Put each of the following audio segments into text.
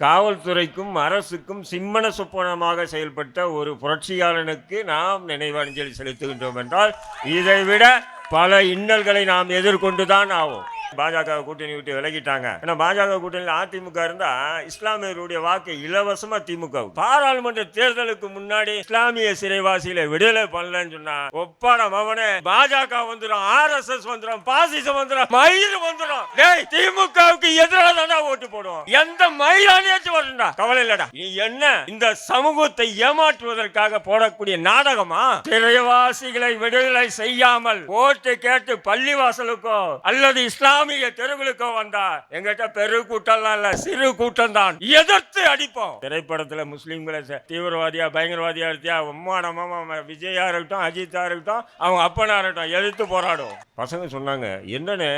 காவல்துறைக்கும் அரசுக்கும் சிம்மன சொப்பனமாக செயல்பட்ட ஒரு புரட்சியாளனுக்கு நாம் நினைவஞ்சலி செலுத்துகின்றோம் என்றால் இதைவிட பல இன்னல்களை நாம் எதிர்கொண்டுதான் ஆகும் பாஜக கூட்டணி விட்டு விலகிட்டாங்க. ஏன்னா பாஜக கூட்டணியில் அதிமுக இருந்தா இஸ்லாமியருடைய வாக்கு இலவசமா திமுக பாராளுமன்ற தேர்தலுக்கு முன்னாடி இஸ்லாமிய சிறைவாசிகளை விடுதலை பண்ணலன்னு சொன்னா ஒப்பாட மவனே பாஜக வந்துடும் ஆர் எஸ் எஸ் வந்துடும் பாசிசம் வந்துடும் மயில் வந்துடும் டேய் திமுகவுக்கு எதிராக தானே ஓட்டு போடுவோம். எந்த மயிலானியாச்சும் வரணும்டா. கவலை இல்லடா. நீ என்ன இந்த சமூகத்தை ஏமாற்றுவதற்காக போடக்கூடிய நாடகமா? சிறைவாசிகளை விடுதலை செய்யாமல் ஓட்டு கேட்டு பள்ளிவாசலுக்கோ அல்லது இஸ்லாம் இஸ்லாமிய தெருவுகளுக்கோ வந்தா எங்கிட்ட பெரு கூட்டம்லாம் இல்ல சிறு கூட்டம் தான் எதிர்த்து அடிப்போம். திரைப்படத்துல முஸ்லீம்களை தீவிரவாதியா பயங்கரவாதியா இருக்கியா உம்மானமா மாமா விஜயா இருக்கட்டும் அஜித்தா இருக்கட்டும் அவங்க அப்பனா இருக்கட்டும் எதிர்த்து போராடும் பசங்க சொன்னாங்க என்னன்னு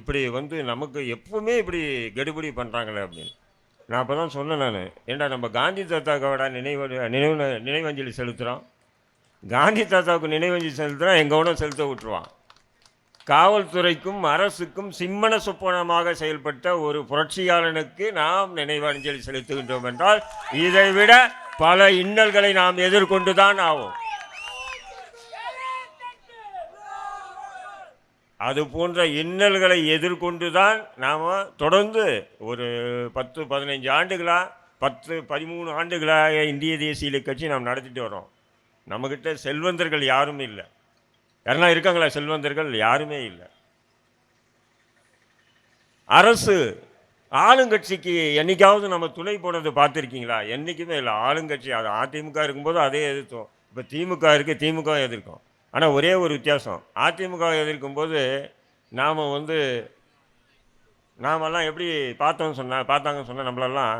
இப்படி வந்து நமக்கு எப்பவுமே இப்படி கெடுபிடி பண்றாங்களே அப்படின்னு. நான் அப்போ தான் சொன்னேன் நான் ஏண்டா நம்ம காந்தி தாத்தாக்கோட நினைவு நினைவு நினைவஞ்சலி செலுத்துகிறோம் காந்தி தாத்தாவுக்கு நினைவஞ்சலி செலுத்துகிறோம் எங்கள் கவனம் செலுத்த விட்டுருவான். காவல்துறைக்கும் அரசுக்கும் சிம்மன சொப்பனமாக செயல்பட்ட ஒரு புரட்சியாளனுக்கு நாம் நினைவஞ்சலி செலுத்துகின்றோம் என்றால் இதைவிட பல இன்னல்களை நாம் எதிர்கொண்டுதான் ஆகும் அது போன்ற இன்னல்களை எதிர்கொண்டு தான் நாம் தொடர்ந்து ஒரு பத்து பதினைஞ்சு ஆண்டுகளாக பத்து பதிமூணு ஆண்டுகளாக இந்திய தேசிய கட்சி நாம் நடத்திட்டு வரோம் நம்மக்கிட்ட செல்வந்தர்கள் யாரும் இல்லை. யாருன்னா இருக்காங்களா செல்வந்தர்கள்? யாருமே இல்லை. அரசு ஆளுங்கட்சிக்கு என்னைக்காவது நம்ம துணை போனது பார்த்துருக்கீங்களா? என்றைக்குமே இல்லை. ஆளுங்கட்சி அது அதிமுக இருக்கும்போது அதே எதிர்த்தோம். இப்போ திமுக இருக்குது திமுக எதிர்க்கும். ஆனால் ஒரே ஒரு வித்தியாசம். அதிமுக எதிர்க்கும்போது நாம் வந்து நாமெல்லாம் எப்படி பார்த்தோம்னு சொன்னால் பார்த்தாங்கன்னு சொன்னால் நம்மளெல்லாம்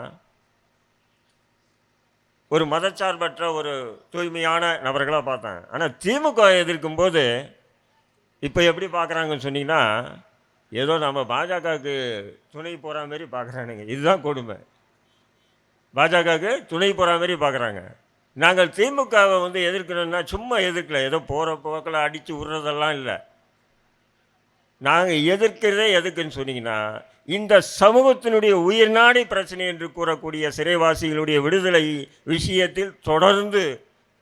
ஒரு மதச்சார்பற்ற ஒரு தூய்மையான நபர்களாக பார்த்தாங்க ஆனால் திமுக எதிர்க்கும்போது இப்போ எப்படி பார்க்குறாங்கன்னு சொன்னீங்கன்னா ஏதோ நம்ம பாஜகவுக்கு துணை போகிற மாதிரி பார்க்குறானுங்க இதுதான் கொடுமை. பாஜகவுக்கு துணை போகிற மாதிரி பார்க்குறாங்க நாங்கள் திமுகவை வந்து எதிர்க்கணும்னா சும்மா எதிர்க்கல. ஏதோ போகிற போக்கில் அடித்து விடுறதெல்லாம் இல்லை. நாங்கள் எதிர்க்கிறதே எதுக்குன்னு சொன்னீங்கன்னா இந்த சமூகத்தினுடைய உயிர் நாடி பிரச்சனை என்று கூறக்கூடிய சிறைவாசிகளுடைய விடுதலை விஷயத்தில் தொடர்ந்து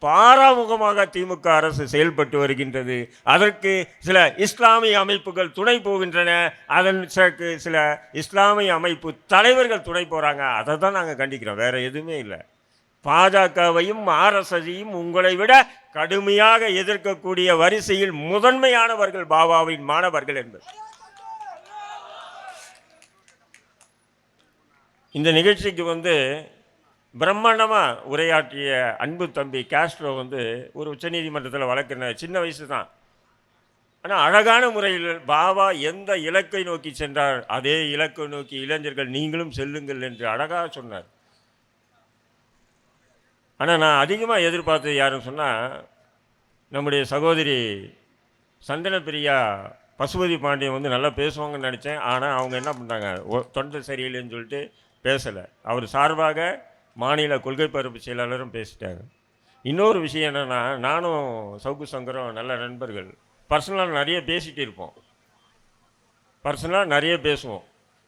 பாராமுகமாக திமுக அரசு செயல்பட்டு வருகின்றது. அதற்கு சில இஸ்லாமிய அமைப்புகள் துணை போகின்றன. அதன் சில சில இஸ்லாமிய அமைப்பு தலைவர்கள் துணை போகிறாங்க அதை தான் நாங்கள் கண்டிக்கிறோம். வேறு எதுவுமே இல்லை. பாஜகவையும் ஆர்எஸ்எஸையும் உங்களை விட கடுமையாக எதிர்க்கக்கூடிய வரிசையில் முதன்மையானவர்கள் பாபாவின் மாணவர்கள் என்பது. இந்த நிகழ்ச்சிக்கு வந்து பிரம்மாண்டமாக உரையாற்றிய அன்பு தம்பி காஸ்ட்ரோ வந்து ஒரு உச்சநீதிமன்றத்தில் வழக்கின சின்ன வயசு தான் ஆனால் அழகான முறையில் பாபா எந்த இலக்கை நோக்கி சென்றார் அதே இலக்கை நோக்கி இளைஞர்கள் நீங்களும் செல்லுங்கள் என்று அழகாக சொன்னார். ஆனால் நான் அதிகமாக எதிர்பார்த்தது யாருன்னு சொன்னால் நம்முடைய சகோதரி சந்தன பிரியா பசுபதி பாண்டியன் வந்து நல்லா பேசுவாங்கன்னு நினச்சேன். ஆனால் அவங்க என்ன பண்ணாங்க தொண்டை சரியில்லைன்னு சொல்லிட்டு பேசலை. அவர் சார்பாக மாநில கொள்கை பரப்பு செயலாளரும் பேசிட்டாங்க இன்னொரு விஷயம் என்னென்னா நானும் சவுக்கு சங்கரும் நல்ல நண்பர்கள். பர்சனலாக நிறைய பேசிகிட்டு இருப்போம். பர்சனலாக நிறைய பேசுவோம்.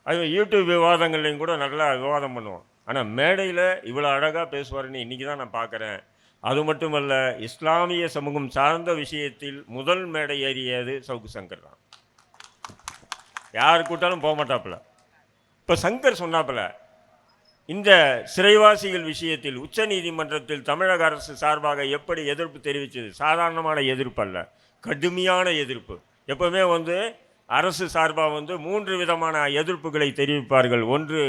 அது யூடியூப் விவாதங்கள்லையும் கூட நல்லா விவாதம் பண்ணுவோம். ஆனால் மேடையில் இவ்வளோ அழகாக பேசுவாருன்னு இன்றைக்கி தான் நான் பார்க்குறேன் அது மட்டுமல்ல இஸ்லாமிய சமூகம் சார்ந்த விஷயத்தில் முதல் மேடை ஏறியது சவுக்கு சங்கர் தான். யார் கூட்டாலும் போக மாட்டாப்புல. இப்போ சங்கர் சொன்னாப்புல இந்த சிறைவாசிகள் விஷயத்தில் உச்சநீதிமன்றத்தில் தமிழக அரசு சார்பாக எப்படி எதிர்ப்பு தெரிவித்தது சாதாரணமான எதிர்ப்பு அல்ல கடுமையான எதிர்ப்பு. எப்பவுமே வந்து அரசு சார்பாக வந்து மூன்று விதமான எதிர்ப்புகளை தெரிவிப்பார்கள். ஒன்று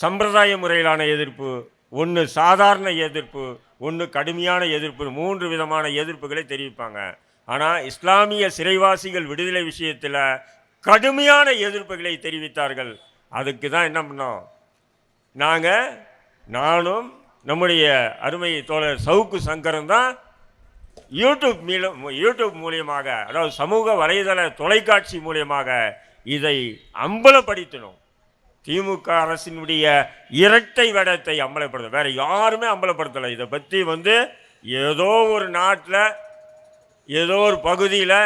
சம்பிரதாய முறையிலான எதிர்ப்பு ஒன்று சாதாரண எதிர்ப்பு ஒன்று கடுமையான எதிர்ப்பு மூன்று விதமான எதிர்ப்புகளை தெரிவிப்பாங்க. ஆனால் இஸ்லாமிய சிறைவாசிகள் விடுதலை விஷயத்தில் கடுமையான எதிர்ப்புகளை தெரிவித்தார்கள். அதுக்கு தான் என்ன பண்ணோம்? நாங்கள் நானும் நம்முடைய அருமை தோழர் சவுக்கு சங்கரும் தான் யூடியூப் மீள யூடியூப் மூலியமாக அதாவது சமூக வலைதள தொலைக்காட்சி மூலியமாக இதை அம்பலப்படுத்தினோம். திமுக அரசினுடைய இரட்டை வேடத்தை அம்பலப்படுத்த வேற யாருமே அம்பலப்படுத்தலை. இதை பற்றி வந்து ஏதோ ஒரு நாட்டில் ஏதோ ஒரு பகுதியில்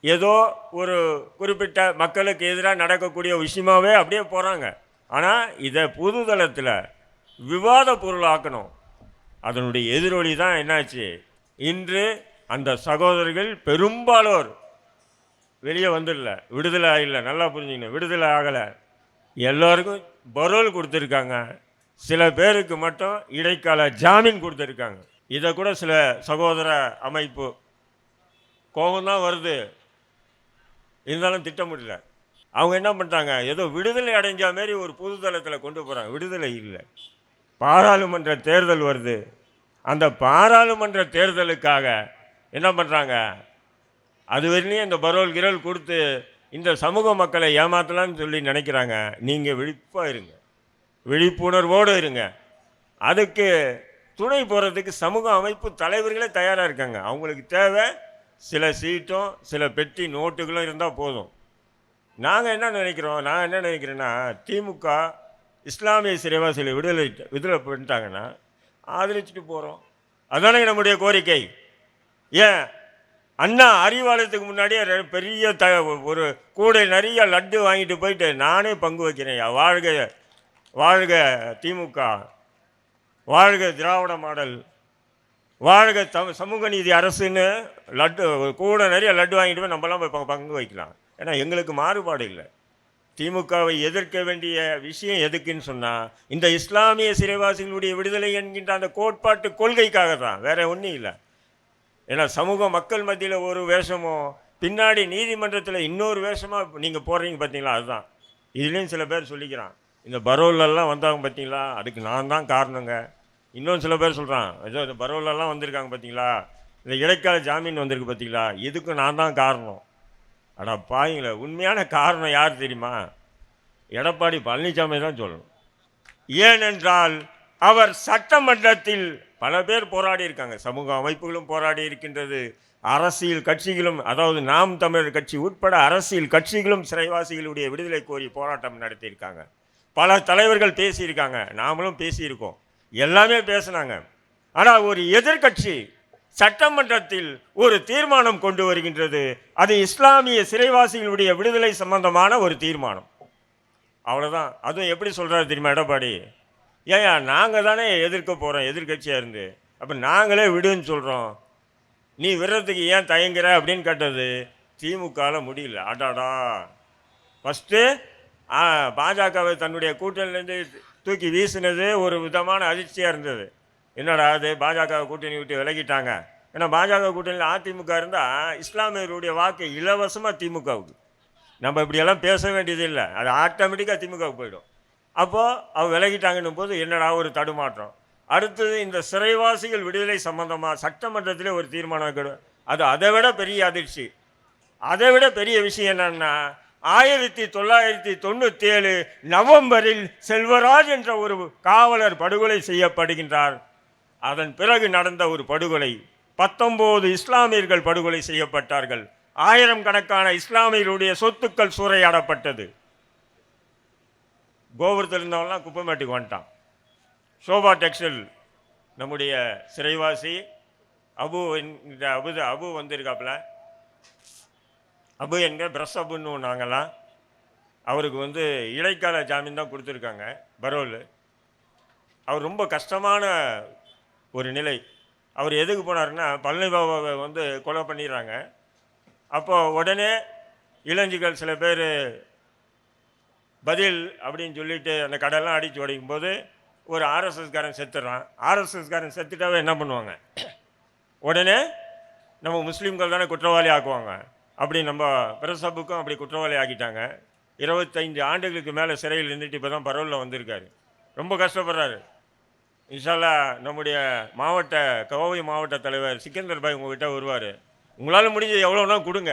ஏதோ ஒரு குறிப்பிட்ட மக்களுக்கு எதிராக நடக்கக்கூடிய விஷயமாவே அப்படியே போகிறாங்க ஆனால் இதை புதுதளத்தில் விவாத பொருளாக்கணும். அதனுடைய எதிரொலி தான் என்னாச்சு? இன்று அந்த சகோதரர்கள் பெரும்பாலோர் வெளியே வந்துடல. விடுதலை இல்லை நல்லா புரிஞ்சுக்கணும். விடுதலை ஆகலை. எல்லோருக்கும் பரோல் கொடுத்துருக்காங்க. சில பேருக்கு மட்டும் இடைக்கால ஜாமீன் கொடுத்துருக்காங்க. இதை கூட சில சகோதர அமைப்பு கோபம் வருது. இருந்தாலும் திட்ட முடியல. அவங்க என்ன பண்ணிட்டாங்க? ஏதோ விடுதலை அடைஞ்ச மாரி ஒரு புதுதளத்தில் கொண்டு போகிறாங்க விடுதலை இல்லை. பாராளுமன்ற தேர்தல் வருது. அந்த பாராளுமன்ற தேர்தலுக்காக என்ன பண்ணுறாங்க அது வரையிலையும் இந்த பரோல் கிரல் கொடுத்து இந்த சமூக மக்களை ஏமாற்றலான்னு சொல்லி நினைக்கிறாங்க. நீங்கள் விழிப்பாக இருங்க. விழிப்புணர்வோடு இருங்க. அதுக்கு துணை போகிறதுக்கு சமூக அமைப்பு தலைவர்களே தயாராக இருக்காங்க. அவங்களுக்கு தேவை சில சீட்டும் சில பெட்டி நோட்டுகளும் இருந்தால் போதும். நாங்கள் என்ன நினைக்கிறோம்? நான் என்ன நினைக்கிறேன்னா திமுக இஸ்லாமிய சிறைவாசிகளை விடுதலை விடுதலை பண்ணிட்டாங்கன்னா ஆதரிச்சுட்டு போகிறோம் அதானே நம்முடைய கோரிக்கை. ஏன்? அண்ணா அறிவாலயத்துக்கு முன்னாடியே பெரிய த ஒரு கூடை நிறைய லட்டு வாங்கிட்டு போயிட்டு நானே பங்கு வைக்கிறேன். வாழ்க வாழ்க திமுக. வாழ்க திராவிட மாடல். வாழ்க த சமூக நீதி அரசுன்னு லட்டு கூட நிறைய லட்டு வாங்கிட்டு போய் நம்மலாம் போய் பங்கு- பங்கு வைக்கலாம். ஏன்னா எங்களுக்கு மாறுபாடு இல்லை. திமுகவை எதிர்க்க வேண்டிய விஷயம் எதுக்குன்னு சொன்னால் இந்த இஸ்லாமிய சிறைவாசிகளுடைய விடுதலை என்கின்ற அந்த கோட்பாட்டு கொள்கைக்காக தான் வேற ஒன்றும் இல்லை. ஏன்னா சமூக மக்கள் மத்தியில் ஒரு வேஷமோ பின்னாடி நீதிமன்றத்தில் இன்னொரு வேஷமாக நீங்கள் போடுறீங்க பார்த்தீங்களா அதுதான். இதுலேயும் சில பேர் சொல்லிக்கிறான். இந்த பரோலெல்லாம் வந்தாங்க பார்த்தீங்களா அதுக்கு நான் தான் காரணங்க. இன்னும் சில பேர் சொல்கிறான் ஏதோ இந்த பரோலெல்லாம் வந்திருக்காங்க பார்த்தீங்களா இந்த இடைக்கால ஜாமீன் வந்திருக்கு பார்த்தீங்களா இதுக்கு நான் தான் காரணம். அடா பாருங்களே உண்மையான காரணம் யார் தெரியுமா? எடப்பாடி பழனிசாமி தான் சொல்லணும். ஏனென்றால் அவர் சட்டமன்றத்தில் பல பேர் போராடி இருக்காங்க. சமூக அமைப்புகளும் போராடி இருக்கின்றது. அரசியல் கட்சிகளும் அதாவது நாம் தமிழர் கட்சி உட்பட அரசியல் கட்சிகளும் சிறைவாசிகளுடைய விடுதலை கோரி போராட்டம் நடத்தியிருக்காங்க. பல தலைவர்கள் பேசியிருக்காங்க. நாமளும் பேசியிருக்கோம். எல்லாமே பேசினாங்க. ஆனால் ஒரு எதிர்க்கட்சி சட்டமன்றத்தில் ஒரு தீர்மானம் கொண்டு வருகின்றது. அது இஸ்லாமிய சிறைவாசிகளுடைய விடுதலை சம்பந்தமான ஒரு தீர்மானம். அவ்வளோதான் அதுவும் எப்படி சொல்கிறாரு தெரியுமா எடப்பாடி? ஏயா நாங்கள் தானே எதிர்க்க போகிறோம் எதிர்க்கட்சியாக இருந்து. அப்போ நாங்களே விடுன்னு சொல்கிறோம் நீ விடுறதுக்கு ஏன் தயங்குற அப்படின்னு கேட்டது திமுகவில் முடியல. அடாடா. ஃபஸ்ட்டு பாஜகவை தன்னுடைய கூட்டணிலேருந்து தூக்கி வீசினது ஒரு விதமான அதிர்ச்சியாக இருந்தது. என்னடா அது? பாஜக கூட்டணி விட்டு விலகிட்டாங்க. ஏன்னா பாஜக கூட்டணியில் அதிமுக இருந்தால் இஸ்லாமியர்களுடைய வாக்கு இலவசமாக திமுகவுக்கு. நம்ம இப்படியெல்லாம் பேச வேண்டியது இல்லை. அது ஆட்டோமேட்டிக்காக திமுகவுக்கு போயிடும். அப்போது அவ விலகிட்டாங்கன்னும் போது என்னடா ஒரு தடுமாற்றம்? அடுத்தது இந்த சிறைவாசிகள் விடுதலை சம்பந்தமாக சட்டமன்றத்திலே ஒரு தீர்மானம் அது அதை விட பெரிய அதிர்ச்சி. அதை விட பெரிய விஷயம் என்னன்னா ஆயிரத்தி தொள்ளாயிரத்தி தொண்ணூற்றி ஏழு நவம்பரில் செல்வராஜ் என்ற ஒரு காவலர் படுகொலை செய்யப்படுகின்றார். அதன் பிறகு நடந்த ஒரு படுகொலை. பத்தொம்போது இஸ்லாமியர்கள் படுகொலை செய்யப்பட்டார்கள். ஆயிரம் கணக்கான இஸ்லாமியருடைய சொத்துக்கள் சூறையாடப்பட்டது. கோபுரத்தில் இருந்தவன்லாம் குப்பைமேட்டுக்கு வந்துட்டான். சோபா டெக்ஸ்டைல் நம்முடைய சிறைவாசி. அபு என்கிற அபு அபு வந்திருக்காப்புல. அபு என்கிற பிரஸ் அபுன்னு நாங்கள்லாம் அவருக்கு வந்து இடைக்கால ஜாமீன் தான் கொடுத்துருக்காங்க பரோல். அவர் ரொம்ப கஷ்டமான ஒரு நிலை. அவர் எதுக்கு போனாருன்னா பழனி பாபாவை வந்து கொலை பண்ணிடுறாங்க. அப்போ உடனே இளைஞர்கள் சில பேர் பதில் அப்படின்னு சொல்லிட்டு அந்த கடையெல்லாம் அடித்து உடைக்கும் போது ஒரு ஆர்எஸ்எஸ்காரன் செத்துடுறான் ஆர்எஸ்எஸ்காரன் செத்துட்டாவே என்ன பண்ணுவாங்க? உடனே நம்ம முஸ்லீம்கள் தானே குற்றவாளி ஆக்குவாங்க. அப்படி நம்ம பிரசபுக்கும் அப்படி குற்றவாளி ஆக்கிட்டாங்க. இருபத்தைந்து ஆண்டுகளுக்கு மேலே சிறையில் இருந்துட்டு இப்போ தான் பரவலில் வந்திருக்காரு. ரொம்ப கஷ்டப்படுறாரு. இன்ஷால்லா நம்முடைய மாவட்ட கோவை மாவட்ட தலைவர் சிக்கந்தர் பாய் உங்ககிட்ட வருவார். உங்களால் முடிஞ்சது எவ்வளோனா கொடுங்க.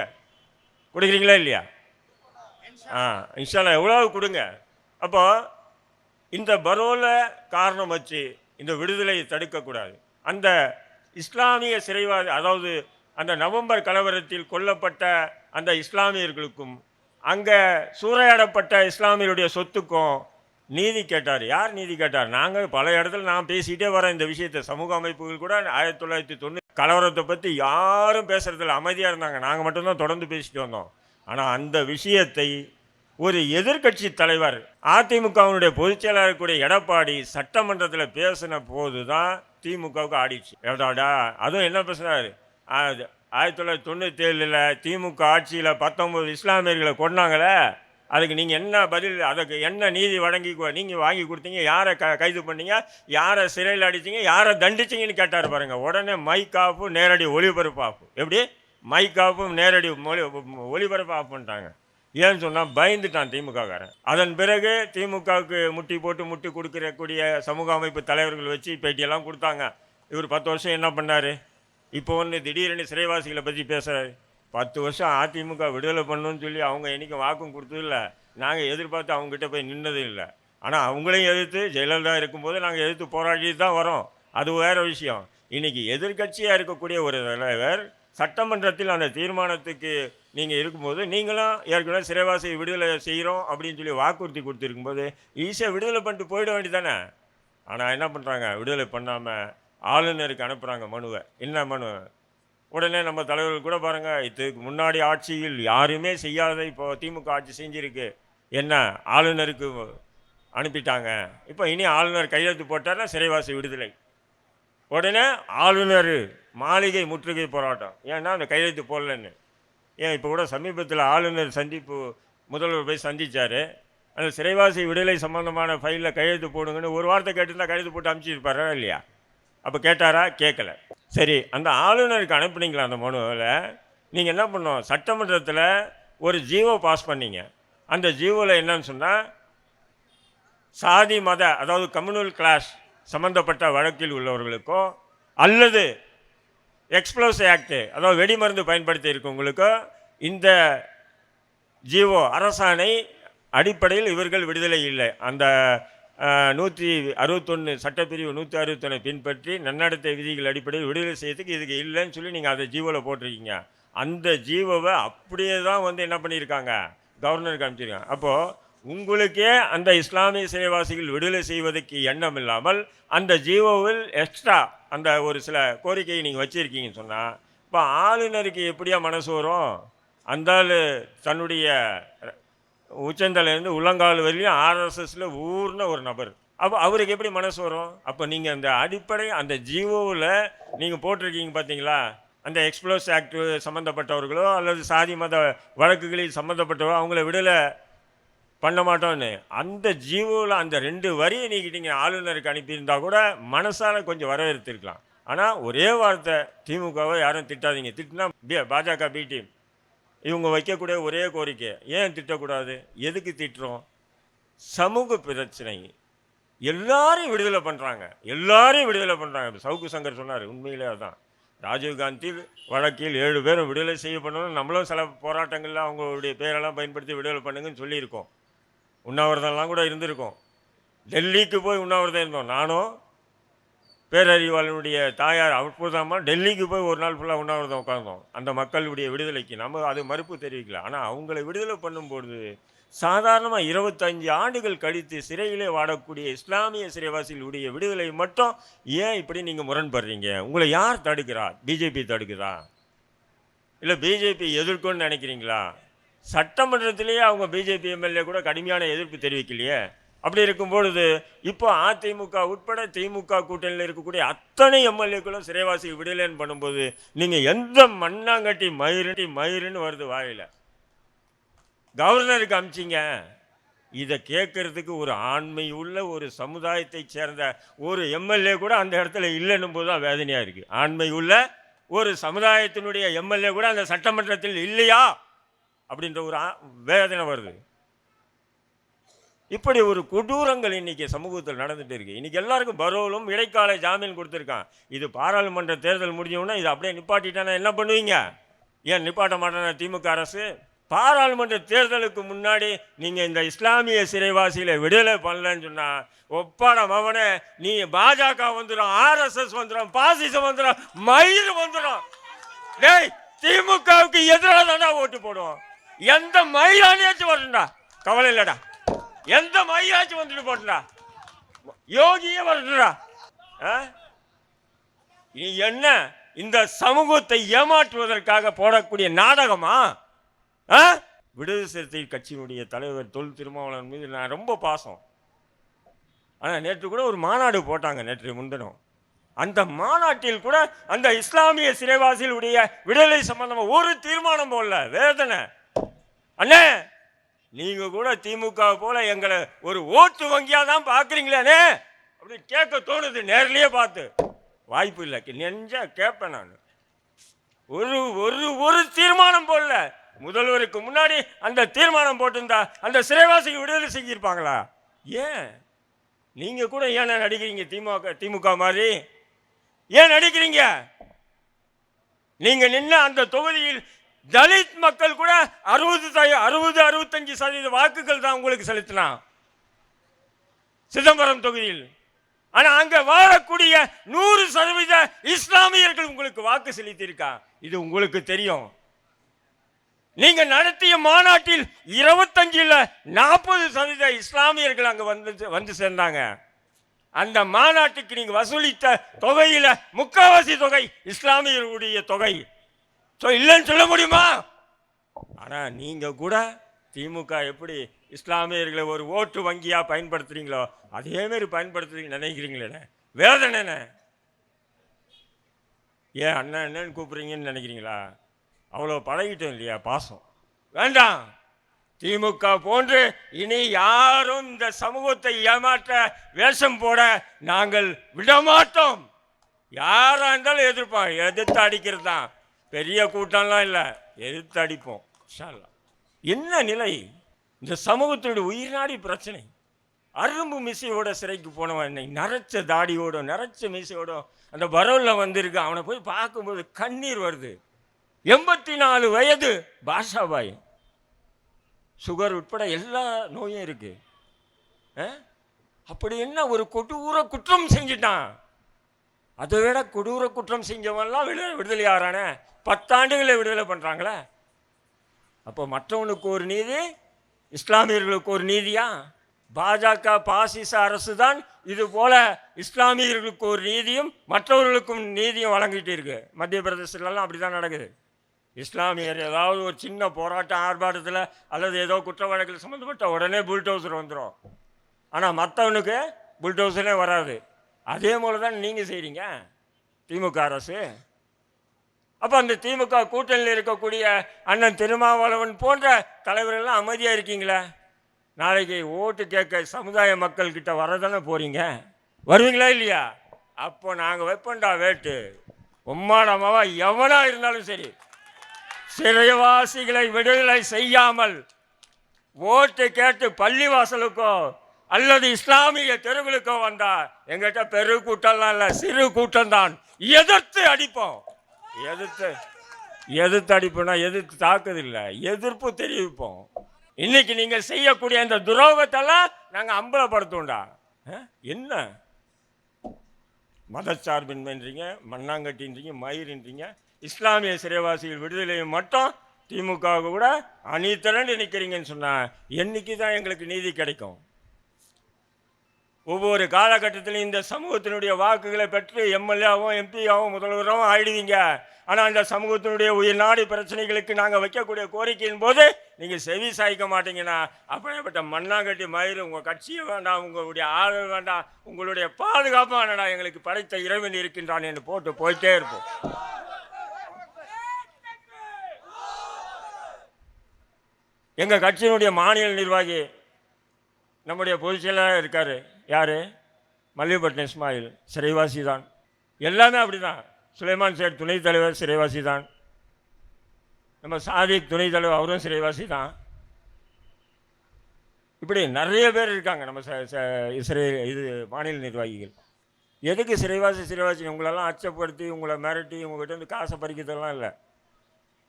கொடுக்குறீங்களா இல்லையா? ஆ இன்ஷால்லா எவ்வளோ கொடுங்க. அப்போ இந்த பரோல காரணம் வச்சு இந்த விடுதலையை தடுக்கக்கூடாது. அந்த இஸ்லாமிய சிறைவாதி அதாவது அந்த நவம்பர் கலவரத்தில் கொல்லப்பட்ட அந்த இஸ்லாமியர்களுக்கும் அங்கே சூறையாடப்பட்ட இஸ்லாமியருடைய சொத்துக்கும் நீதி கேட்டார். யார் நீதி கேட்டார்? நாங்கள் பல இடத்துல நான் பேசிகிட்டே வரேன் இந்த விஷயத்தை. சமூக அமைப்புகள் கூட ஆயிரத்தி தொள்ளாயிரத்தி தொண்ணூறு கலவரத்தை பற்றி யாரும் பேசுறதில்ல. அமைதியாக இருந்தாங்க. நாங்கள் மட்டும்தான் தொடர்ந்து பேசிட்டு வந்தோம். ஆனால் அந்த விஷயத்தை ஒரு எதிர்க்கட்சி தலைவர் அதிமுகவினுடைய பொதுச் செயலாளர் கூடிய எடப்பாடி சட்டமன்றத்தில் பேசின போது தான் திமுகவுக்கு ஆடிச்சு எடாடா அதுவும் என்ன பேசுனாரு ஆயிரத்தி தொள்ளாயிரத்தி தொண்ணூற்றி ஏழில் திமுக ஆட்சியில் பத்தொம்பது இஸ்லாமியர்களை கொண்டாங்களே அதுக்கு நீங்கள் என்ன பதில் அதுக்கு என்ன நீதி வழங்கி நீங்கள் வாங்கி கொடுத்தீங்க யாரை க கைது பண்ணீங்க யாரை சிறையில் அடிச்சீங்க யாரை தண்டிச்சீங்கன்னு கேட்டார் பாருங்கள் உடனே மைக் ஆஃபு நேரடி ஒளிபரப்பு ஆஃபு. எப்படி? மைக் ஆஃபும் நேரடி மொழி ஒளிபரப்பு ஆஃப் பண்ணிட்டாங்க. ஏன்னு சொன்னால் பயந்துட்டான் திமுககாரன். அதன் பிறகு திமுகவுக்கு முட்டி போட்டு முட்டி கொடுக்கறக்கூடிய சமூக அமைப்பு தலைவர்கள் வச்சு பேட்டியெல்லாம் கொடுத்தாங்க. இவர் பத்து வருஷம் என்ன பண்ணார்? இப்போ ஒன்று திடீர்னு சிறைவாசிகளை பற்றி பேசுகிறாரு பத்து வருஷம் அதிமுக விடுதலை பண்ணணும்னு சொல்லி அவங்க என்றைக்கும் வாக்கும் கொடுத்ததில்ல நாங்கள் எதிர்பார்த்து அவங்ககிட்ட போய் நின்னது இல்லை. ஆனால் அவங்களையும் எதிர்த்து ஜெயலலிதா இருக்கும்போது நாங்கள் எதிர்த்து போராடி தான் வரோம். அது வேற விஷயம். இன்றைக்கி எதிர்க்கட்சியாக இருக்கக்கூடிய ஒரு தலைவர் சட்டமன்றத்தில் அந்த தீர்மானத்துக்கு நீங்கள் இருக்கும்போது நீங்களும் ஏற்கனவே சிறைவாசி விடுதலை செய்கிறோம் அப்படின்னு சொல்லி வாக்குறுதி கொடுத்துருக்கும்போது ஈஸியாக விடுதலை பண்ணிட்டு போயிட வேண்டியதானே ஆனால் என்ன பண்ணுறாங்க விடுதலை பண்ணாமல் ஆளுநருக்கு அனுப்புகிறாங்க மனுவை. என்ன மனு? உடனே நம்ம தலைவர்கள் கூட பாருங்கள் இதுக்கு முன்னாடி ஆட்சியில் யாருமே செய்யாத இப்போ திமுக ஆட்சி செஞ்சிருக்கு. என்ன ஆளுநருக்கு அனுப்பிட்டாங்க? இப்போ இனி ஆளுநர் கையெழுத்து போட்டார்னா சிறைவாசி விடுதலை. உடனே ஆளுநர் மாளிகை முற்றுகை போராட்டம். ஏன்னா அந்த கையெழுத்து போடலன்னு. ஏன் இப்போ கூட சமீபத்தில் ஆளுநர் சந்திப்பு முதல்வர் போய் சந்தித்தார் அந்த சிறைவாசி விடுதலை சம்பந்தமான ஃபைலில் கையெழுத்து போடுங்கன்னு ஒரு வார்த்தை கேட்டிருந்தா கையெழுத்து போட்டு அனுப்பிச்சிருப்பாரா இல்லையா? அப்போ கேட்டாரா? கேட்கல சரி அந்த ஆளுநருக்கு அனுப்புனீங்களா அந்த மனுவில்? நீங்கள் என்ன பண்ணோம் சட்டமன்றத்தில் ஒரு ஜீவோ பாஸ் பண்ணீங்க. அந்த ஜீவோவில் என்னன்னு சொன்னால் சாதி மத அதாவது கம்யூனல் கிளாஸ் சம்மந்தப்பட்ட வழக்கில் உள்ளவர்களுக்கோ அல்லது எக்ஸ்ப்ளோசிவ் ஆக்டு அதாவது வெடிமருந்து பயன்படுத்தி இருக்கவங்களுக்கு இந்த ஜீவோ அரசாணை அடிப்படையில் இவர்கள் விடுதலை இல்லை. அந்த நூற்றி அறுபத்தொன்று சட்டப்பிரிவு நூற்றி அறுபத்தொன்று பின்பற்றி நன்னடத்தை விதிகள் அடிப்படையில் விடுதலை செய்யறதுக்கு இதுக்கு இல்லைன்னு சொல்லி நீங்கள் அதை ஜீவோவில் போட்டிருக்கீங்க. அந்த ஜீவோவை அப்படியே தான் வந்து என்ன பண்ணியிருக்காங்க? கவர்னருக்கு அனுப்பிச்சிருக்காங்க. அப்போது உங்களுக்கே அந்த இஸ்லாமிய சிறைவாசிகள் விடுதலை செய்வதற்கு எண்ணம் இல்லாமல் அந்த ஜீவோவில் எக்ஸ்ட்ரா அந்த ஒரு சில கோரிக்கையை நீங்கள் வச்சுருக்கீங்கன்னு சொன்னால் இப்போ ஆளுநருக்கு எப்படியா மனசு வரும்? அந்த தன்னுடைய உச்சந்தலையிலேருந்து உள்ளங்கால் வரையிலும் ஆர்எஸ்எஸில் ஊர்ன ஒரு நபர். அப்போ அவருக்கு எப்படி மனசு வரும்? அப்போ நீங்கள் அந்த அடிப்படை அந்த ஜீவோவில் நீங்கள் போட்டிருக்கீங்க பார்த்தீங்களா அந்த எக்ஸ்ப்ளோஸ் ஆக்ட் சம்மந்தப்பட்டவர்களோ அல்லது சாதி மத வழக்குகளில் சம்மந்தப்பட்டவரோ அவங்கள விடலை பண்ண மாட்டோம்னு. அந்த ஜீவோவில் அந்த ரெண்டு வரியை நீக்கிட்டீங்க ஆளுநருக்கு அனுப்பியிருந்தா கூட மனசால் கொஞ்சம் வரவேற்றிருக்கலாம் ஆனால் ஒரே வார்த்தை திமுகவை யாரும் திட்டாதீங்க. திட்டினா பாஜக பி டீம். இவங்க வைக்கக்கூடிய ஒரே கோரிக்கை ஏன் திட்டக்கூடாது? எதுக்கு திட்டுறோம்? சமூக பிரச்சனை. எல்லாரையும் விடுதலை பண்ணுறாங்க எல்லாரையும் விடுதலை பண்ணுறாங்க சவுக்கு சங்கர் சொன்னார் உண்மையிலே அதான். ராஜீவ்காந்தி வழக்கில் ஏழு பேரும் விடுதலை செய்யப்படணும் நம்மளும் சில போராட்டங்களில் அவங்களுடைய பேரெல்லாம் பயன்படுத்தி விடுதலை பண்ணுங்கன்னு சொல்லியிருக்கோம். உண்ணாவிரதம்லாம் கூட இருந்திருக்கோம். டெல்லிக்கு போய் உண்ணாவிரதம் இருந்தோம். நானும் பேரறிவாளனுடைய தாயார் அற்புதமாக டெல்லிக்கு போய் ஒரு நாள் ஃபுல்லாக உண்ணாவிரதம் உட்காந்தோம் அந்த மக்களுடைய விடுதலைக்கு. நம்ம அது மறுப்பு தெரிவிக்கல. ஆனால் அவங்களை விடுதலை பண்ணும்போது சாதாரணமாக இருபத்தஞ்சு ஆண்டுகள் கழித்து சிறையிலே வாடக்கூடிய இஸ்லாமிய சிறைவாசிகளுடைய விடுதலை மட்டும் ஏன் இப்படி நீங்கள் முரண்படுறீங்க? உங்களை யார் தடுக்கிறா? பிஜேபி தடுக்குதா? இல்லை பிஜேபி எதிர்க்கும்னு நினைக்கிறீங்களா? சட்டமன்றத்திலேயே அவங்க பிஜேபி எம்எல்ஏ கூட கடுமையான எதிர்ப்பு தெரிவிக்கலையே. அப்படி இருக்கும் பொழுது இப்போ அதிமுக உட்பட திமுக கூட்டணியில் இருக்கக்கூடிய அத்தனை எம்எல்ஏக்களும் சிறைவாசி விடலைன்னு பண்ணும்போது நீங்கள் எந்த மண்ணாங்கட்டி மயிரட்டி மயிருன்னு வருது வாயில. கவர்னருக்கு அமிச்சிங்க. இதை கேட்கறதுக்கு ஒரு ஆண்மை உள்ள ஒரு சமுதாயத்தைச் சேர்ந்த ஒரு எம்எல்ஏ கூட அந்த இடத்துல இல்லைன்னும் போது தான் வேதனையாக இருக்குது ஆண்மை உள்ள ஒரு சமுதாயத்தினுடைய எம்எல்ஏ கூட அந்த சட்டமன்றத்தில் இல்லையா? அப்படின்ற ஒரு வேதனை வருது. இப்படி ஒரு கொடூரங்கள் இன்றைக்கி சமூகத்தில் நடந்துகிட்டு இருக்குது இன்றைக்கி எல்லாருக்கும் பரோலும் இடைக்கால ஜாமீன் கொடுத்துருக்கான். இது பாராளுமன்ற தேர்தல் முடிஞ்சவுடனே இது அப்படியே நிப்பாட்டிட்டானா என்ன பண்ணுவீங்க? ஏன் நிப்பாட்ட மாட்டானா திமுக அரசு? பாராளுமன்ற தேர்தலுக்கு முன்னாடி நீங்கள் இந்த இஸ்லாமிய சிறைவாசியில் விடுதலை பண்ணலன்னு சொன்னால் ஒப்பாட மவனே நீ பாஜக வந்துடும் ஆர்எஸ்எஸ் வந்துடும் பாசிசம் வந்துடும் மயில் வந்துடும் டேய் திமுகவுக்கு எதிராக தானே ஓட்டு போடுவோம். எந்த மயிலானியாச்சும் வரணும்டா கவலை இல்லைடா. எந்த மயிலாச்சும் வந்துட்டு போட்டுடா. யோகியே வரட்டுடா ஆ? நீ என்ன? இந்த சமூகத்தை ஏமாற்றுவதற்காக போடக்கூடிய நாடகமா? ஆ? விடுதலை சிறுத்தை கட்சியினுடைய தலைவர் தொல் திருமாவளவன் மீது நான் ரொம்ப பாசம். ஆனால் நேற்று கூட ஒரு மாநாடு போட்டாங்க நேற்று முன்தினம். அந்த மாநாட்டில் கூட அந்த இஸ்லாமிய சிறைவாசிகளுடைய விடுதலை சம்பந்தமாக ஒரு தீர்மானம் போடல. வேதனை. அண்ணே! நீங்க கூட திமுக போல எங்களை ஒரு ஓட்டு வங்கியா தான் பாக்குறீங்களே அப்படி கேட்க தோணுது நேர்லயே பார்த்து. வாய்ப்பு இல்லை நெஞ்சா கேட்பேன் நான். ஒரு ஒரு ஒரு தீர்மானம் போடல. முதல்வருக்கு முன்னாடி அந்த தீர்மானம் போட்டிருந்தா அந்த சிறைவாசிக்கு விடுதலை செஞ்சிருப்பாங்களா? ஏன்? நீங்க கூட ஏன் நடிக்கிறீங்க திமுக திமுக மாதிரி? ஏன் நடிக்கிறீங்க? நீங்க நின்ன அந்த தொகுதியில் தலித் மக்கள் கூட அறுபது அறுபது அறுபத்தஞ்சு சதவீத வாக்குகள் தான் உங்களுக்கு செலுத்தினா சிதம்பரம் தொகுதியில். ஆனால் அங்கே வாழக்கூடிய நூறு சதவீத இஸ்லாமியர்கள் உங்களுக்கு வாக்கு செலுத்தியிருக்கா? இது உங்களுக்கு தெரியும். நீங்க நடத்திய மாநாட்டில் இருபத்தஞ்சில் நாற்பது சதவீத இஸ்லாமியர்கள் அங்கே வந்து வந்து சேர்ந்தாங்க. அந்த மாநாட்டுக்கு நீங்கள் வசூலித்த தொகையில் முக்காவாசி தொகை இஸ்லாமியர்களுடைய தொகை. ஸோ இல்லைன்னு சொல்ல முடியுமா? ஆனால் நீங்கள் கூட திமுக எப்படி இஸ்லாமியர்களை ஒரு ஓட்டு வங்கியாக பயன்படுத்துகிறீங்களோ அதேமாரி பயன்படுத்துறீங்கன்னு பயன்படுத்துறீங்க நினைக்கிறீங்களே வேதனை ஏன் அண்ணன் என்னன்னு கூப்பிட்றீங்கன்னு நினைக்கிறீங்களா? அவ்வளோ பழகிட்டோம் இல்லையா? பாசம். வேண்டாம். திமுக போன்று இனி யாரும் இந்த சமூகத்தை ஏமாற்ற வேஷம் போட நாங்கள் விடமாட்டோம். யாராக இருந்தாலும் எதிர்ப்பாங்க எதிர்த்து அடிக்கிறது தான் பெரிய கூட்டம்லாம் இல்லை. எதிர்த்து அடிப்போம். என்ன நிலை? இந்த சமூகத்தினுடைய உயிர்நாடி பிரச்சனை. அரும்பு மிசையோட சிறைக்கு போனவன் இன்னைக்கு நரைச்ச தாடியோட நரைச்ச மீசையோட அந்த வரவில் வந்திருக்கு. அவனை போய் பார்க்கும்போது கண்ணீர் வருது. எண்பத்தி நாலு வயது பாஷாபாய் சுகர் உட்பட எல்லா நோயும் இருக்குது ஆ? அப்படி என்ன ஒரு கொடூர குற்றம் செஞ்சிட்டான்? அதை விட கொடூர குற்றம் செஞ்சவன்லாம் விடுதலை விடுதலை ஆகிறானே பத்தாண்டுகளை விடுதலை பண்ணுறாங்களே அப்போ மற்றவனுக்கு ஒரு நீதி இஸ்லாமியர்களுக்கு ஒரு நீதியா? பாஜக பாசிச அரசு தான் இது போல இஸ்லாமியர்களுக்கு ஒரு நீதியும் மற்றவர்களுக்கும் நீதியும் வழங்கிட்டு இருக்கு. மத்திய பிரதேசத்துலலாம் அப்படி தான் நடக்குது. இஸ்லாமியர் ஏதாவது ஒரு சின்ன போராட்டம் ஆர்ப்பாட்டத்தில் அல்லது ஏதோ குற்ற வழக்கில் சம்மந்தப்பட்ட உடனே புல்டோசர் வந்துடும் ஆனால் மற்றவனுக்கு புல்டோசரே வராது. அதே போல தான் நீங்கள் செய்கிறீங்க திமுக அரசு? அப்போ அந்த திமுக கூட்டணியில் இருக்கக்கூடிய அண்ணன் திருமாவளவன் போன்ற தலைவர்கள்லாம் அமைதியாக இருக்கீங்களே? நாளைக்கு ஓட்டு கேட்க சமுதாய மக்கள்கிட்ட வரதானே போகிறீங்க வருவீங்களா இல்லையா? அப்போ நாங்கள் வைப்போண்டா வேட்டு. உம்மாடமாவா எவனாக இருந்தாலும் சரி. சிறைவாசிகளை விடுதலை செய்யாமல் ஓட்டு கேட்டு பள்ளிவாசலுக்கோ அல்லது இஸ்லாமிய தெருவிலுக்கோ வந்தா எங்கிட்ட பெரு கூட்டம்லாம் இல்லை சிறு கூட்டம்தான். எதிர்த்து அடிப்போம். எதிர்த்து எதிர்த்து அடிப்போம்னா எதிர்த்து தாக்குது இல்லை எதிர்ப்பு தெரிவிப்போம். இன்னைக்கு நீங்கள் செய்யக்கூடிய இந்த துரோகத்தெல்லாம் நாங்கள் அம்பலப்படுத்தோண்டா என்ன? மதச்சார்பின்மைன்றீங்க மண்ணாங்கட்டின்றீங்க மயிரின்றீங்க இஸ்லாமிய சிறைவாசிகள் விடுதலையை மட்டும் திமுக கூட அணித்திரண்டு நிற்கிறீங்கன்னு சொன்னால் என்னைக்கு தான் எங்களுக்கு நீதி கிடைக்கும்? ஒவ்வொரு காலகட்டத்திலையும் இந்த சமூகத்தினுடைய வாக்குகளை பெற்று எம்எல்ஏவும் எம்பியாவும் முதல்வராகவும் ஆயிடுவீங்க. ஆனால் அந்த சமூகத்தினுடைய உயிர்நாடி பிரச்சனைகளுக்கு நாங்கள் வைக்கக்கூடிய கோரிக்கையின் போது நீங்கள் செவி சாய்க்க மாட்டீங்கன்னா அப்படிப்பட்ட மண்ணாங்கட்டி மயிறு உங்கள் கட்சியை வேண்டாம் உங்களுடைய ஆதரவு வேண்டாம் உங்களுடைய பாதுகாப்பு வேண்டாம் எங்களுக்கு படைத்த இறைவன் இருக்கின்றான் என்று போட்டு போயிட்டே இருப்போம். எங்கள் கட்சியினுடைய மாநில நிர்வாகி நம்முடைய பொதுச் செயலராக இருக்கார். யார்? மல்லிகப்பட்டினம் இஸ்மாயில். சிறைவாசி தான் எல்லாமே அப்படி தான் சுலைமான் சேட் துணைத் தலைவர் சிறைவாசி தான் நம்ம சாதிக் துணைத் தலைவர் அவரும் சிறைவாசி தான் இப்படி நிறைய பேர் இருக்காங்க நம்ம ச- சிறை இது மாநில நிர்வாகிகள். எதுக்கு சிறைவாசி சிறைவாசி உங்களெல்லாம் அச்சப்படுத்தி உங்களை மிரட்டி உங்ககிட்ட வந்து காசை பறிக்கிறதெல்லாம் இல்லை.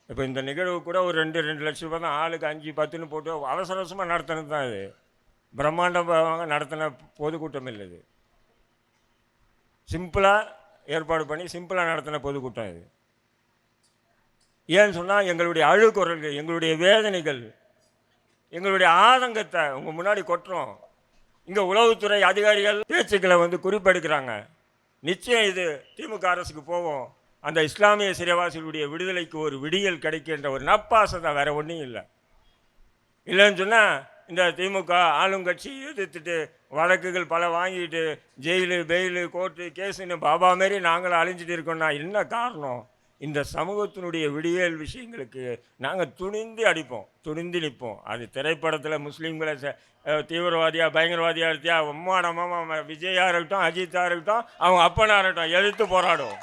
இப்போ இந்த நிகழ்வு கூட ஒரு ரெண்டு ரெண்டு லட்ச ரூபாய் தான். ஆளுக்கு அஞ்சு பத்துன்னு போட்டு அவசர அவசரமாக நடத்தினது தான் இது. பிரம்மாண்டமாக நடத்தின பொதுக்கூட்டம் இல்லை இது சிம்பிளாக ஏற்பாடு பண்ணி சிம்பிளாக நடத்தின பொதுக்கூட்டம் இது. ஏன்னு சொன்னால் எங்களுடைய அழுகுரல்கள் எங்களுடைய வேதனைகள் எங்களுடைய ஆதங்கத்தை உங்கள் முன்னாடி கொட்டுறோம். இங்கே உளவுத்துறை அதிகாரிகள் பேச்சுக்களை வந்து குறிப்பெடுக்கிறாங்க. நிச்சயம் இது திமுக அரசுக்கு போவோம். அந்த இஸ்லாமிய சிறைவாசிகளுடைய விடுதலைக்கு ஒரு விடியல் கிடைக்கின்ற ஒரு நப்பாசை தான் வேற ஒன்றும் இல்லை. இல்லைன்னு சொன்னால் இந்த திமுக ஆளுங்கட்சி எதிர்த்துட்டு வழக்குகள் பல வாங்கிட்டு ஜெயிலு பெயிலு கோர்ட்டு கேஸுன்னு பாபா மாரி நாங்களும் அழிஞ்சிட்டு இருக்கோம்னா என்ன காரணம்? இந்த சமூகத்தினுடைய விடியல் விஷயங்களுக்கு நாங்கள் துணிந்து அடிப்போம் துணிந்து நிற்போம். அது திரைப்படத்தில் முஸ்லீம்களை ச- தீவிரவாதியாக பயங்கரவாதியாக இருத்தியா அம்மா நம்ம இருக்கட்டும் அஜித்தாக இருக்கட்டும் அவங்க அப்பனாக இருக்கட்டும் எதிர்த்து போராடும்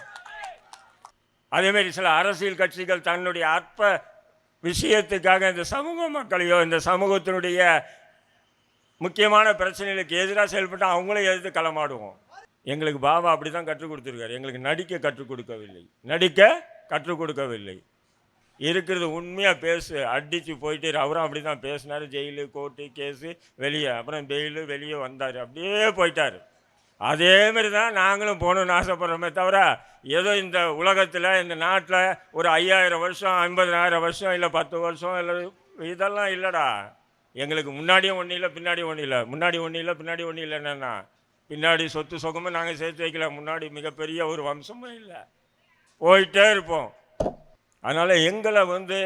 அதேமாரி சில அரசியல் கட்சிகள் தன்னுடைய அற்ப விஷயத்துக்காக இந்த சமூக மக்களையோ இந்த சமூகத்தினுடைய முக்கியமான பிரச்சனைகளுக்கு எதிராக செயல்பட்டால் அவங்களும் எதிர்த்து களமாடுவோம். எங்களுக்கு பாபா அப்படி தான் கற்றுக் கொடுத்துருக்காரு. எங்களுக்கு நடிக்க கற்றுக் கொடுக்கவில்லை. நடிக்க கற்றுக் கொடுக்கவில்லை. இருக்கிறது உண்மையாக பேசு. அடித்து போயிட்டு அவரும் அப்படி தான் பேசினார். ஜெயிலு கோர்ட்டு கேஸு வெளியே அப்புறம் ஜெயிலு வெளியே வந்தார். அப்படியே போயிட்டார். அதே மாதிரி தான் நாங்களும் போகணும்னு ஆசைப்படுறோமே தவிர ஏதோ இந்த உலகத்தில் இந்த நாட்டில் ஒரு ஐயாயிரம் வருஷம் ஐம்பதாயிரம் வருஷம் இல்லை பத்து வருஷம் இல்லை இதெல்லாம் இல்லைடா. எங்களுக்கு முன்னாடியும் ஒன்றும் இல்லை பின்னாடி ஒன்றும் இல்லை. முன்னாடி ஒன்றும் இல்லை பின்னாடி ஒன்றும் இல்லை என்னென்னா பின்னாடி சொத்து சுகமும் நாங்கள் சேர்த்து வைக்கல முன்னாடி மிகப்பெரிய ஒரு வம்சமும் இல்லை. போயிட்டே இருப்போம். அதனால் எங்களை வந்து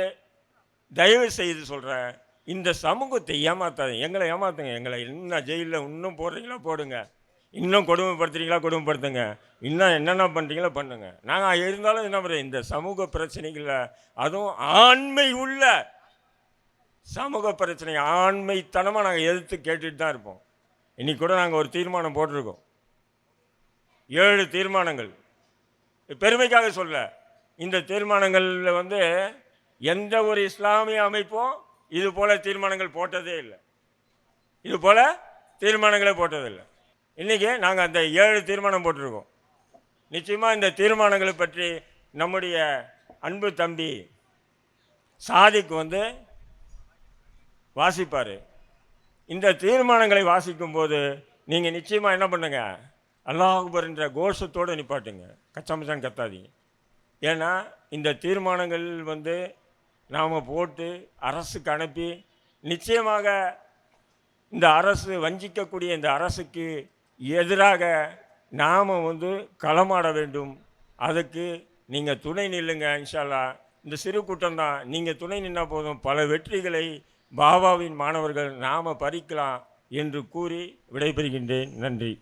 தயவு செய்து சொல்கிறேன் இந்த சமூகத்தை ஏமாத்தாது எங்களை ஏமாத்துங்க. எங்களை இன்னும் ஜெயிலில் இன்னும் போடுறீங்களா? போடுங்க. இன்னும் கொடுமைப்படுத்துறீங்களா? கொடுமைப்படுத்துங்க. இன்னும் என்னென்ன பண்ணுறீங்களோ பண்ணுங்க. நாங்கள் இருந்தாலும் என்ன பண்ணுறோம் இந்த சமூக பிரச்சனைகளில் அதுவும் ஆண்மை உள்ள சமூக பிரச்சனை ஆண்மைத்தனமாக நாங்கள் எதிர்த்து கேட்டுட்டு தான் இருப்போம். இன்னைக்கு கூட நாங்கள் ஒரு தீர்மானம் போட்டிருக்கோம். ஏழு தீர்மானங்கள். பெருமைக்காக சொல்ல இந்த தீர்மானங்களில் வந்து எந்த ஒரு இஸ்லாமிய அமைப்பும் இது போல் தீர்மானங்கள் போட்டதே இல்லை. இது போல் தீர்மானங்களே போட்டதில்லை. இன்றைக்கி நாங்கள் அந்த ஏழு தீர்மானம் போட்டிருக்கோம். நிச்சயமாக இந்த தீர்மானங்களை பற்றி நம்முடைய அன்பு தம்பி சாதிக்கு வந்து வாசிப்பார். இந்த தீர்மானங்களை வாசிக்கும்போது நீங்கள் நிச்சயமாக என்ன பண்ணுங்கள் அல்லாஹ் என்ற கோஷத்தோடு நிப்பாட்டுங்க. கச்சாமச்சான் கத்தாதீங்க ஏன்னா இந்த தீர்மானங்கள் வந்து நாம் போட்டு அரசுக்கு அனுப்பி நிச்சயமாக இந்த அரசு வஞ்சிக்கக்கூடிய இந்த அரசுக்கு எதிராக நாம் வந்து களமாட வேண்டும். அதுக்கு நீங்கள் துணை நில்லுங்க இன்ஷால்லா. இந்த சிறு கூட்டம் தான். நீங்கள் துணை நின்னா போதும். பல வெற்றிகளை பாபாவின் மாணவர்கள் நாம் பறிக்கலாம் என்று கூறி விடைபெறுகின்றேன். நன்றி.